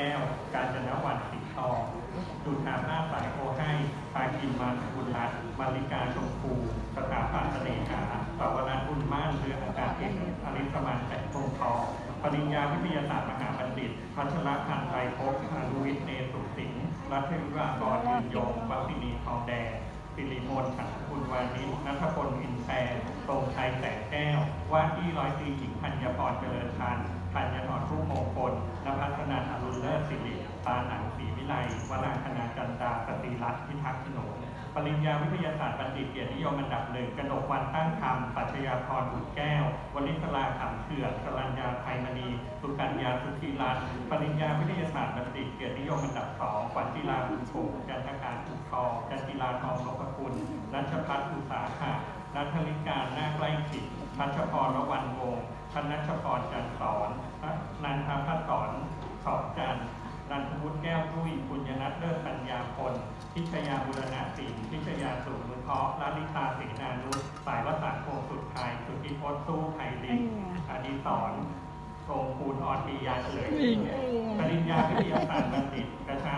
ก้ว การจนวันสีทองจุฑาภาสายโอให้ปากินมาบุญรัตน์มาริกาชมพูสถาปัตย์เสน่หาสาวรัตน์บุญม่านเรืออากาศเอกอริสมันแสงทองทองปริญญาวิทยาศาสตร์มหาบัณฑิต พัชรพันธ์ไตรภพอนุวิทย์เนสุสิงห์รัฐวิวากรยืนยงวัชินีทองแดงสิริมนต์ขันคุณวานิชนัทพลอินแปรตรงชัยแสงแก้ว ว่าที่ร้อยตรีหญิงธัญพรเจริญพันธ์ธัญนรรุ่งมงคลนภัสนันอรุณเลิศสิริปาห นังศรีวิไลวรางคณาจันดาสตรีรัตน์พิทักษ์ขนงปริญญาวิทยาศาสตร์บัณฑิตเกียรตินิยมอันดับหนึ่งกนกวันตั้งคำปัชญาพรบุตรแก้ว วลิศลาขำเขื่อนสรัญญาไพมณีสุกัญญาสุธีรัตน์ปริญญาวิทยาศาสตร์บัณฑิตเกียรตินิยมอันดับสองขวัญจิลาบุญชงจันทการอุทองจันจิลาทองนพคุณรัชพัฒน์อุตสาหะนัทลิการนาคไล่ขิดพัชพรระวันวงศ์ธนัชพรจันทร์สอนนันทพัฒน์สอนสอนจันทร์ นันทวุฒิแก้วตุ้ยปุญญนัทเลิศปัญญาพล พิชยาบุรณะศิลป์พิชยาสูงมือเพาะลาลิตาเสนานุชสายวสานพงศ์สุดไทยสุทธิพจน์สู้ไทยลิงอดีศรทรงคูณออนปียาเฉลยปริญญาวิทยาศาสตร์บัณฑิตกระชา